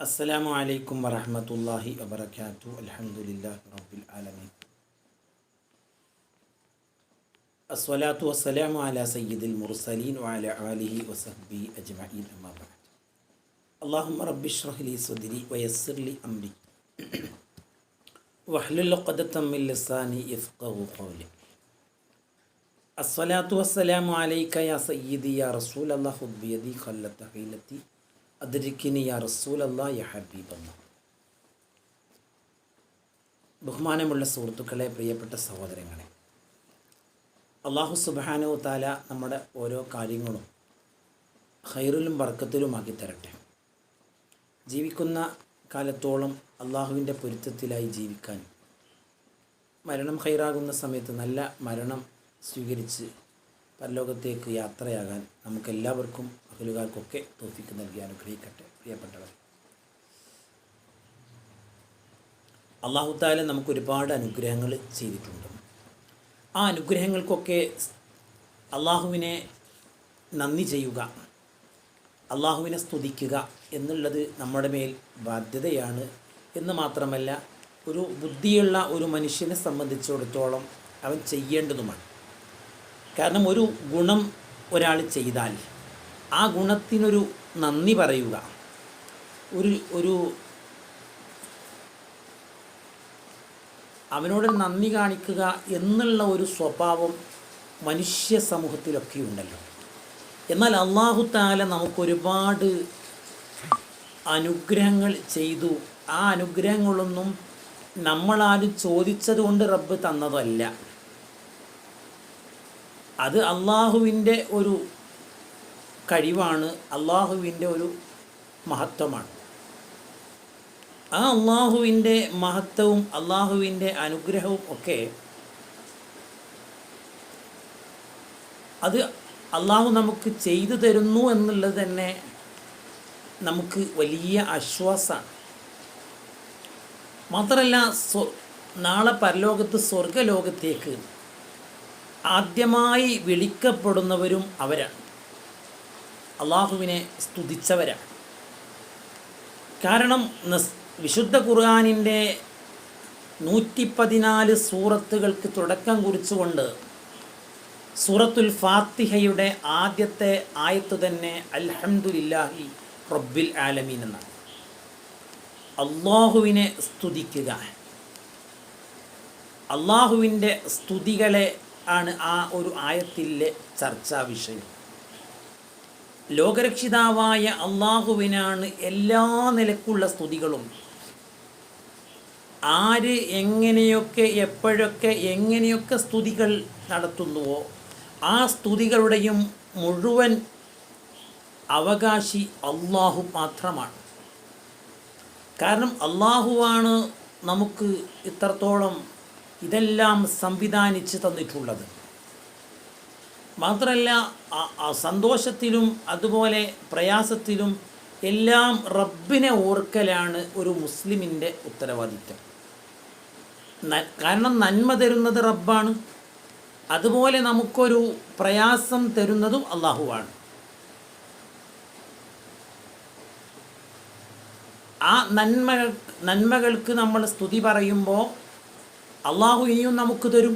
അസ്സലാമു അലൈക്കും വറഹ്മത്തുള്ളാഹി വബറകാതുഹു അൽഹംദുലില്ലാഹി റബ്ബിൽ ആലമീൻ അസ്സലാത്തു വസ്സലാമു അലാ സയ്യിദിൽ മുർസലീൻ വഅല ആലിഹി വസഹ്ബി അജ്മഈൻ അമ്മാ ബഅദ് അല്ലാഹുമ്മ റബ്ബി ഇശ്റഹ് ലി സദ്രി വയസ്സിർ ലി അംരി വഹ്ലുൽ ഉഖ്ദതം മിൻ ലിസാനി യഫ്ഖഹു ഖൗലി അസ്സലാത്തു വസ്സലാമു അലൈക യാ സയ്യിദി യാ റസൂലല്ലാഹ് ഖുദ് ബിയദി ഖല്ലത ഹീലത്തി ബഹുമാനമുള്ള സുഹൃത്തുക്കളെ പ്രിയപ്പെട്ട സഹോദരങ്ങളെ അള്ളാഹു സുബാനു താല നമ്മുടെ ഓരോ കാര്യങ്ങളും ഹൈറിലും വർക്കത്തിലുമാക്കി തരട്ടെ. ജീവിക്കുന്ന കാലത്തോളം അള്ളാഹുവിന്റെ പൊരുത്തത്തിലായി ജീവിക്കാൻ മരണം ഹൈറാകുന്ന സമയത്ത് നല്ല മരണം സ്വീകരിച്ച് പരലോകത്തേക്ക് യാത്രയാകാൻ നമുക്കെല്ലാവർക്കും അഖിലുകാർക്കൊക്കെ തോഫിക്ക് നൽകി അനുഗ്രഹിക്കട്ടെ. പ്രിയപ്പെട്ടവർ അള്ളാഹു താല നമുക്ക് ഒരുപാട് അനുഗ്രഹങ്ങൾ ചെയ്തിട്ടുണ്ട്. ആ അനുഗ്രഹങ്ങൾക്കൊക്കെ അള്ളാഹുവിനെ നന്ദി ചെയ്യുക അള്ളാഹുവിനെ സ്തുതിക്കുക എന്നുള്ളത് നമ്മുടെ മേൽ ബാധ്യതയാണ്. എന്ന് മാത്രമല്ല ഒരു ബുദ്ധിയുള്ള ഒരു മനുഷ്യനെ സംബന്ധിച്ചിടത്തോളം അവൻ ചെയ്യേണ്ടതുമാണ്. കാരണം ഒരു ഗുണം ഒരാൾ ചെയ്താൽ ആ ഗുണത്തിനൊരു നന്ദി പറയുക. ഒരു ഒരു അവനോട് നന്ദി കാണിക്കുക എന്നുള്ള ഒരു സ്വഭാവം മനുഷ്യ സമൂഹത്തിലൊക്കെ ഉണ്ടല്ലോ. എന്നാൽ അള്ളാഹു താല നമുക്കൊരുപാട് അനുഗ്രഹങ്ങൾ ചെയ്തു. ആ അനുഗ്രഹങ്ങളൊന്നും നമ്മളാരും ചോദിച്ചത് കൊണ്ട് റബ്ബ് തന്നതല്ല. അത് അള്ളാഹുവിന്റെ ഒരു കഴിവാണ് അള്ളാഹുവിന്റെ ഒരു മഹത്വമാണ്. ആ അള്ളാഹുവിന്റെ മഹത്വവും അള്ളാഹുവിന്റെ അനുഗ്രഹവും ഒക്കെ അത് അള്ളാഹു നമുക്ക് ചെയ്തു തരുന്നു എന്നുള്ളത് തന്നെ നമുക്ക് വലിയ ആശ്വാസമാണ്. മാത്രമല്ല നാളെ പരലോകത്ത് സ്വർഗലോകത്തേക്ക് ആദ്യമായി വിളിക്കപ്പെടുന്നവരും അവരാണ്. അള്ളാഹുവിനെ സ്തുതിച്ചവരാണ്. കാരണം നസ് വിശുദ്ധ ഖുർആാനിന്റെ നൂറ്റി പതിനാല് സൂറത്തുകൾക്ക് തുടക്കം കുറിച്ചുകൊണ്ട് സൂറത്തുൽ ഫാത്തിഹയുടെ ആദ്യത്തെ ആയത്ത് തന്നെ അൽഹംദുലില്ലാഹി റബ്ബിൽ ആലമീൻ എന്നാണ്. അള്ളാഹുവിനെ സ്തുതിക്കുക. അള്ളാഹുവിന്റെ സ്തുതികളെ ആണ് ആ ഒരു ആയത്തിലെ ചർച്ചാ വിഷയം. ലോകരക്ഷിതാവായ അള്ളാഹുവിനാണ് എല്ലാ നിലക്കുള്ള സ്തുതികളും. ആര് എങ്ങനെയൊക്കെ എപ്പോഴൊക്കെ എങ്ങനെയൊക്കെ സ്തുതികൾ നടത്തുന്നുവോ ആ സ്തുതികളുടെയും മുഴുവൻ അവകാശി അള്ളാഹു മാത്രമാണ്. കാരണം അള്ളാഹുവാണ് നമുക്ക് ഇത്രത്തോളം ഇതെല്ലാം സംവിധാനിച്ച് തന്നിട്ടുള്ളത്. മാത്രമല്ല സന്തോഷത്തിലും അതുപോലെ പ്രയാസത്തിലും എല്ലാം റബ്ബിനെ ഓർക്കലാണ് ഒരു മുസ്ലിമിന്റെ ഉത്തരവാദിത്വം. കാരണം നന്മ തരുന്നത് റബ്ബാണ്. അതുപോലെ നമുക്കൊരു പ്രയാസം തരുന്നതും അള്ളാഹുവാണ് ആ നന്മ നന്മകൾക്ക് നമ്മൾ സ്തുതി പറയുമ്പോൾ അള്ളാഹു ഇനിയും നമുക്ക് തരും.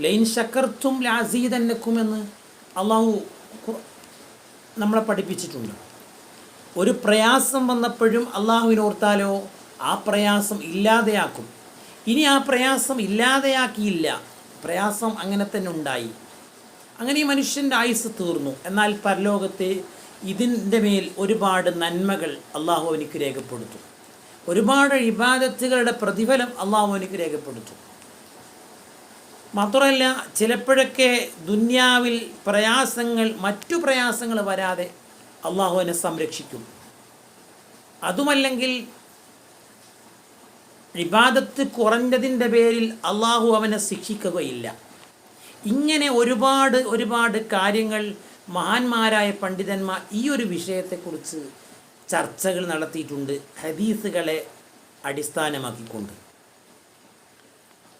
ലൈൻ ശക്കർത്തും ലാസീതന്നക്കുമെന്ന് അള്ളാഹു നമ്മളെ പഠിപ്പിച്ചിട്ടുണ്ട്. ഒരു പ്രയാസം വന്നപ്പോഴും അള്ളാഹുവിനോർത്താലോ ആ പ്രയാസം ഇല്ലാതെയാക്കും. ഇനി ആ പ്രയാസം ഇല്ലാതെയാക്കിയില്ല. പ്രയാസം അങ്ങനെ തന്നെ ഉണ്ടായി. അങ്ങനെ ഈ മനുഷ്യന്റെ ആയുസ് തീർന്നു. എന്നാൽ പരലോകത്തെ ഇതിന്റെ മേൽ ഒരുപാട് നന്മകൾ അള്ളാഹു അവനിക്ക് രേഖപ്പെടുത്തും. ഒരുപാട് ഇബാദത്തുകളുടെ പ്രതിഫലം അള്ളാഹു അവനിക്ക് രേഖപ്പെടുത്തും. മാത്രമല്ല ചിലപ്പോഴൊക്കെ ദുന്യാവിൽ പ്രയാസങ്ങൾ മറ്റു പ്രയാസങ്ങൾ വരാതെ അള്ളാഹുവിനെ സംരക്ഷിക്കും. അതുമല്ലെങ്കിൽ വിവാദത്ത് കുറഞ്ഞതിന്റെ പേരിൽ അള്ളാഹു അവനെ ശിക്ഷിക്കുകയില്ല. ഇങ്ങനെ ഒരുപാട് ഒരുപാട് കാര്യങ്ങൾ മഹാന്മാരായ പണ്ഡിതന്മാർ ഈ ഒരു വിഷയത്തെക്കുറിച്ച് ചർച്ചകൾ നടത്തിയിട്ടുണ്ട് ഹദീസുകളെ അടിസ്ഥാനമാക്കിക്കൊണ്ട്.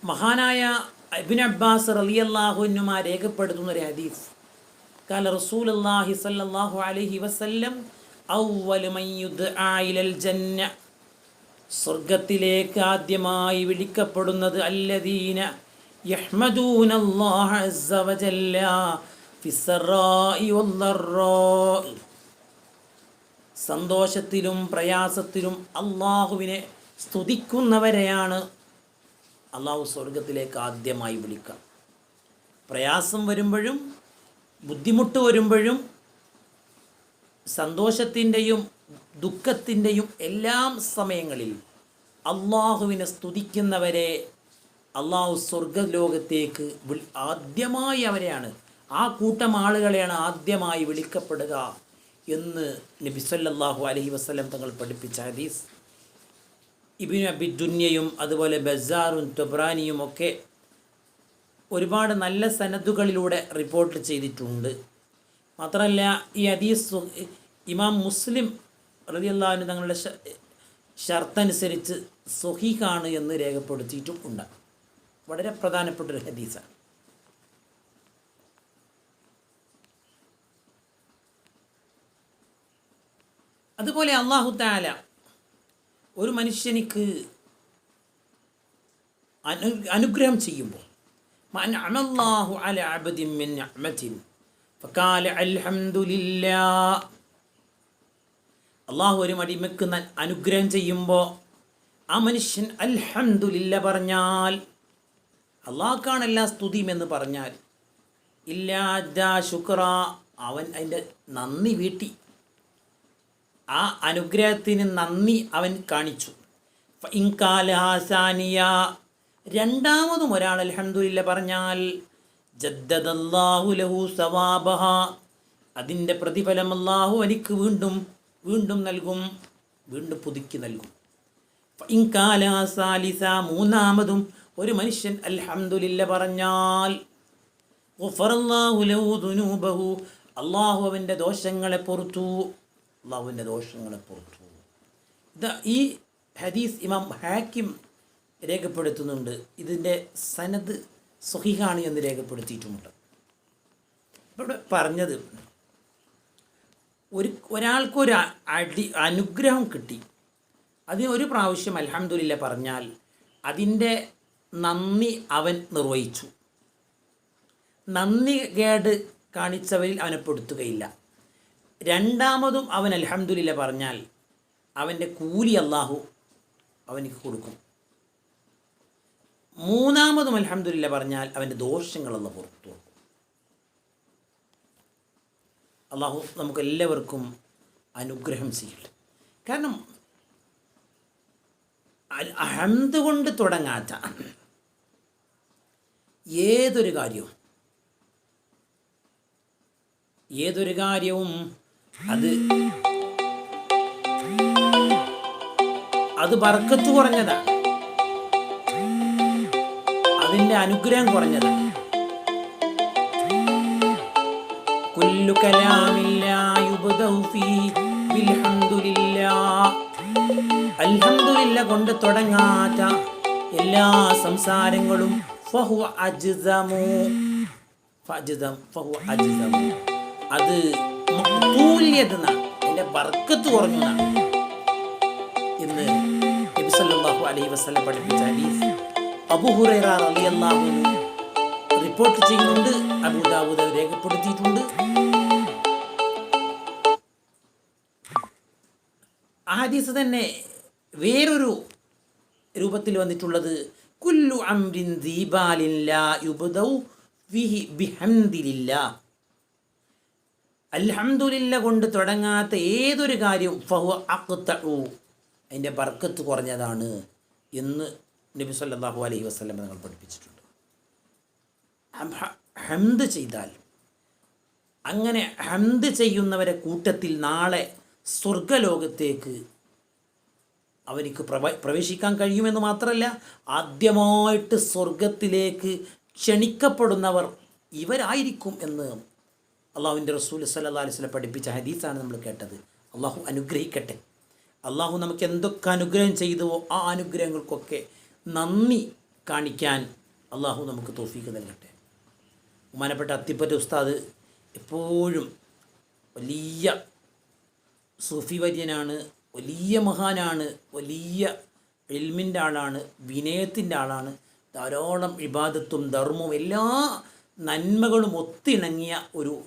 മഹാനായ അബിൻ അബ്ബാസ് റലി അള്ളാഹുനുമാ രേഖപ്പെടുത്തുന്ന ഒരു ഹദീസ്. കാല റസൂൽ അള്ളാഹി സല്ലാഹു അലഹി വസല്ലം ജന്ന സ്വർഗത്തിലേക്ക് ആദ്യമായി വിളിക്കപ്പെടുന്നത് അല്ലദീന സന്തോഷത്തിലും പ്രയാസത്തിലും അള്ളാഹുവിനെ സ്തുതിക്കുന്നവരെയാണ് അള്ളാഹു സ്വർഗത്തിലേക്ക് ആദ്യമായി വിളിക്കാം. പ്രയാസം വരുമ്പോഴും ബുദ്ധിമുട്ട് വരുമ്പോഴും സന്തോഷത്തിന്റെയും ദുഃഖത്തിന്റെയും എല്ലാം സമയങ്ങളിൽ അള്ളാഹുവിനെ സ്തുതിക്കുന്നവരെ അള്ളാഹു സ്വർഗലോകത്തേക്ക് ആദ്യമായി അവരെയാണ് ആ കൂട്ടം ആളുകളെയാണ് ആദ്യമായി വിളിക്കപ്പെടുക എന്ന് നബിസ്വല്ലാഹു അലഹി വസ്ലം തങ്ങൾ പഠിപ്പിച്ച ഹദീസ്. ഇബിൻ അബി ദുന്യയും അതുപോലെ ബസാറും തൊബ്രാനിയും ഒക്കെ ഒരുപാട് നല്ല സനദുകളിലൂടെ റിപ്പോർട്ട് ചെയ്തിട്ടുണ്ട്. മാത്രമല്ല ഈ ഹദീസ് ഇമാം മുസ്ലിം റളിയല്ലാഹു തങ്ങളുടെ ഷർത്തനുസരിച്ച് സുഹീഖാണ് എന്ന് രേഖപ്പെടുത്തിയിട്ടും ഉണ്ട് വളരെ പ്രധാനപ്പെട്ട ഒരു ഹദീസാണ്. അതുപോലെ അള്ളാഹു താല ഒരു മനുഷ്യനിക്ക് അനു അനുഗ്രഹം ചെയ്യുമ്പോൾ അനല്ലാഹു അല മിൻ അൽഹംദുലില്ലാ അള്ളാഹു ഒരു അടിമയ്ക്ക് അനുഗ്രഹം ചെയ്യുമ്പോൾ ആ മനുഷ്യൻ അൽഹംദുലില്ല പറഞ്ഞാൽ അള്ളാഹ്ക്കാണ് എല്ലാ സ്തുതിയും എന്ന് പറഞ്ഞാൽ ഇല്ലാ ശുക്ര. അവൻ അതിന്റെ നന്ദി വീട്ടി. ആ അനുഗ്രഹത്തിന് നന്ദി അവൻ കാണിച്ചു. ഇൻകാലാസാനിയ രണ്ടാമതും ഒരാൾ അലഹമുല്ല പറഞ്ഞാൽ ജദ്ദാഹുലഹു ലഹു സവാബഹ. അതിന്റെ പ്രതിഫലം അള്ളാഹു എനിക്ക് വീണ്ടും വീണ്ടും നൽകും വീണ്ടും പുതുക്കി നൽകും. ഇൻകാലാസാലിസ മൂന്നാമതും ഒരു മനുഷ്യൻ അലഹമുല്ല പറഞ്ഞാൽ അള്ളാഹു അവന്റെ ദോഷങ്ങളെ പൊറുത്തു. അള്ളാഹുവിന്റെ ദോഷങ്ങളെ പൊറുത്തു ഇത് ഈ ഹദീസ് ഇമാം ഹാക്കിം രേഖപ്പെടുത്തുന്നുണ്ട്. ഇതിന്റെ സനദ് സുഹിഹാണ് എന്ന് രേഖപ്പെടുത്തിയിട്ടുമുണ്ട്. ഇവിടെ പറഞ്ഞത് ഒരു ഒരാൾക്കൊരു അടി അനുഗ്രഹം കിട്ടി. അതിന് ഒരു പ്രാവശ്യം അലഹമുല്ല പറഞ്ഞാൽ അതിന്റെ നന്ദി അവൻ നിർവഹിച്ചു. നന്ദി കേട് കാണിച്ചവരിൽ അവനെ പെടുത്തുകയില്ല. രണ്ടാമതും അവൻ അലഹമുല്ല പറഞ്ഞാൽ അവന്റെ കൂലി അള്ളാഹു അവനിക്ക് കൊടുക്കും. മൂന്നാമതും അലഹമുല്ല പറഞ്ഞാൽ അവന്റെ ദോഷങ്ങളെല്ലാം പുറത്തു കൊടുക്കും. അള്ളാഹു നമുക്ക് എല്ലാവർക്കും അനുഗ്രഹം ചെയ്യട്ടെ. കാരണം അൽ- കൊണ്ട് തുടങ്ങാത്ത ഏതൊരു കാര്യവും ഏതൊരു കാര്യവും അത് അത് ബർക്കത്ത് കുറഞ്ഞതാണ് അതിന്റെ അനുഗ്രഹം കുറഞ്ഞതാണ് കുല്ലു അൽഹംദുലില്ല കൊണ്ട് തുടങ്ങാത്ത എല്ലാ സംസാരങ്ങളും ഫഹുവ അജ്സമു. ഫഅജ്സം ഫഹുവ അജ്സമു. അത് മഖ്തൂലിയതെന്നാണ് അതിന്റെ ബർക്കത്ത് കുറഞ്ഞു എന്നാണ് ഇന്ന് നബി സല്ലല്ലാഹു അലൈഹി വസല്ലം പഠിപ്പിച്ച ഹദീസ് അബൂ ഹുറൈറ റളിയല്ലാഹു റിപ്പോർട്ട് ചെയ്യുന്നുണ്ട്. അബൂദാവൂദ് രേഖപ്പെടുത്തിയിട്ടുണ്ട്. ആ ഹദീസ് തന്നെ വേറൊരു രൂപത്തിൽ വന്നിട്ടുള്ളത് കുല്ലു അംരിൻ ദീപാലിൻ ലാ യുബ്ദൗ ബിഹംദിലില്ലാ. അൽഹംദുലില്ല കൊണ്ട് തുടങ്ങാത്ത ഏതൊരു കാര്യവും ഫഹു അഖ്തഉ അതിന്റെ ബർക്കത്ത് കുറഞ്ഞതാണ് എന്ന് നബി സല്ലാഹു അലൈഹി വസല്ലം നിങ്ങൾ പഠിപ്പിച്ചിട്ടുണ്ട്. ഹംദ് ചെയ്താൽ അങ്ങനെ ഹംദ് ചെയ്യുന്നവരെ കൂട്ടത്തിൽ നാളെ സ്വർഗലോകത്തേക്ക് അവനിക്ക് പ്രവ- പ്രവേശിക്കാൻ കഴിയുമെന്ന് മാത്രമല്ല ആദ്യമായിട്ട് സ്വർഗത്തിലേക്ക് ക്ഷണിക്കപ്പെടുന്നവർ ഇവരായിരിക്കും എന്ന് അള്ളാഹുവിന്റെ റസൂൽ സല്ലാ അലൈഹി സ്വലം പഠിപ്പിച്ച ഹദീസാണ് നമ്മൾ കേട്ടത്. അള്ളാഹു അനുഗ്രഹിക്കട്ടെ. അള്ളാഹു നമുക്ക് എന്തൊക്കെ അനുഗ്രഹം ചെയ്തുവോ ആ അനുഗ്രഹങ്ങൾക്കൊക്കെ നന്ദി കാണിക്കാൻ അള്ളാഹു നമുക്ക് തോഫീക്ക് നൽകട്ടെ. ബഹുമാനപ്പെട്ട അത്തിപ്പറ്റ ഉസ്താദ് എപ്പോഴും വലിയ സൂഫി വര്യനാണ് വലിയ മഹാനാണ് വലിയ എൽമിന്റെ ആളാണ് വിനയത്തിന്റെ ആളാണ്. ധാരാളം ഇബാദത്തും ധർമ്മവും എല്ലാ നന്മകളും ഒത്തിണങ്ങിയ ഒരു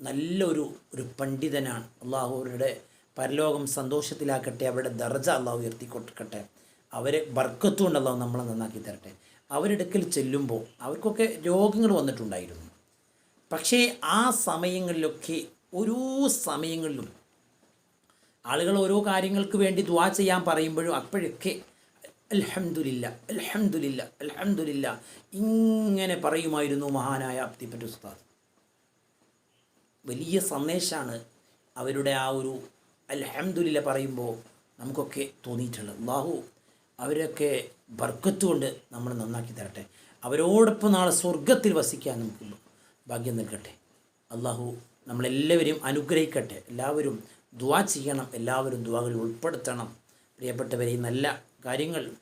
നല്ലൊരു ഒരു പണ്ഡിതനാണ്. അള്ളാഹു അവരുടെ പരലോകം സന്തോഷത്തിലാക്കട്ടെ അവരുടെ ദർജ അള്ളാഹു ഉയർത്തി കൊടുക്കട്ടെ അവരെ ബർക്കത്തുകൊണ്ട് അള്ളാഹു നമ്മളെ നന്നാക്കി തരട്ടെ. അവരിടയ്ക്കിൽ ചെല്ലുമ്പോൾ അവർക്കൊക്കെ രോഗങ്ങൾ വന്നിട്ടുണ്ടായിരുന്നു. പക്ഷേ ആ സമയങ്ങളിലൊക്കെ ഓരോ സമയങ്ങളിലും ആളുകൾ ഓരോ കാര്യങ്ങൾക്ക് വേണ്ടി ദ്വാ ചെയ്യാൻ പറയുമ്പോഴും അപ്പോഴൊക്കെ അൽഹംദുലില്ല അൽഹംദുലില്ല അൽഹംദുലില്ല ഇങ്ങനെ പറയുമായിരുന്നു മഹാനായ അബ്ദിപ്പറ്റ് ഉസ്താദ്. വലിയ സന്ദേശമാണ് അവരുടെ ആ ഒരു അൽഹംദുലില്ല പറയുമ്പോൾ നമുക്കൊക്കെ തോന്നിയിട്ടുണ്ട്. അള്ളാഹു അവരൊക്കെ ബർക്കത്തുകൊണ്ട് നമ്മൾ നന്നാക്കി തരട്ടെ. അവരോടൊപ്പം നാളെ സ്വർഗത്തിൽ വസിക്കാൻ നമുക്ക് ഭാഗ്യം നൽകട്ടെ. അള്ളാഹു നമ്മളെല്ലാവരും അനുഗ്രഹിക്കട്ടെ. എല്ലാവരും ദുവാ ചെയ്യണം. എല്ലാവരും ദുവാകളിൽ ഉൾപ്പെടുത്തണം. പ്രിയപ്പെട്ടവരെ നല്ല കാര്യങ്ങൾ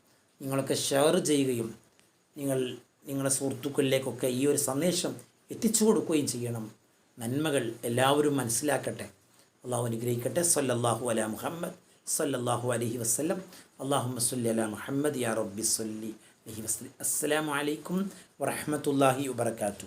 നിങ്ങളൊക്കെ ഷെയർ ചെയ്യുകയും നിങ്ങൾ നിങ്ങളുടെ സുഹൃത്തുക്കളിലേക്കൊക്കെ ഈ ഒരു സന്ദേശം എത്തിച്ചു കൊടുക്കുകയും ചെയ്യണം. നന്മകൾ എല്ലാവരും മനസ്സിലാക്കട്ടെ. അള്ളാഹു അനുഗ്രഹിക്കട്ടെ. സല്ലല്ലാഹു അല മുഹമ്മദ് സല്ലല്ലാഹു അലഹി വസ്ലം അള്ളാഹു സല്ലി അല മുഹമ്മദ് യാ റബ്ബി സല്ലി അലഹി വസ്ലി അസ്സലാമു അലൈക്കും വറഹ്മത്തുള്ളാഹി വബർക്കാത്തു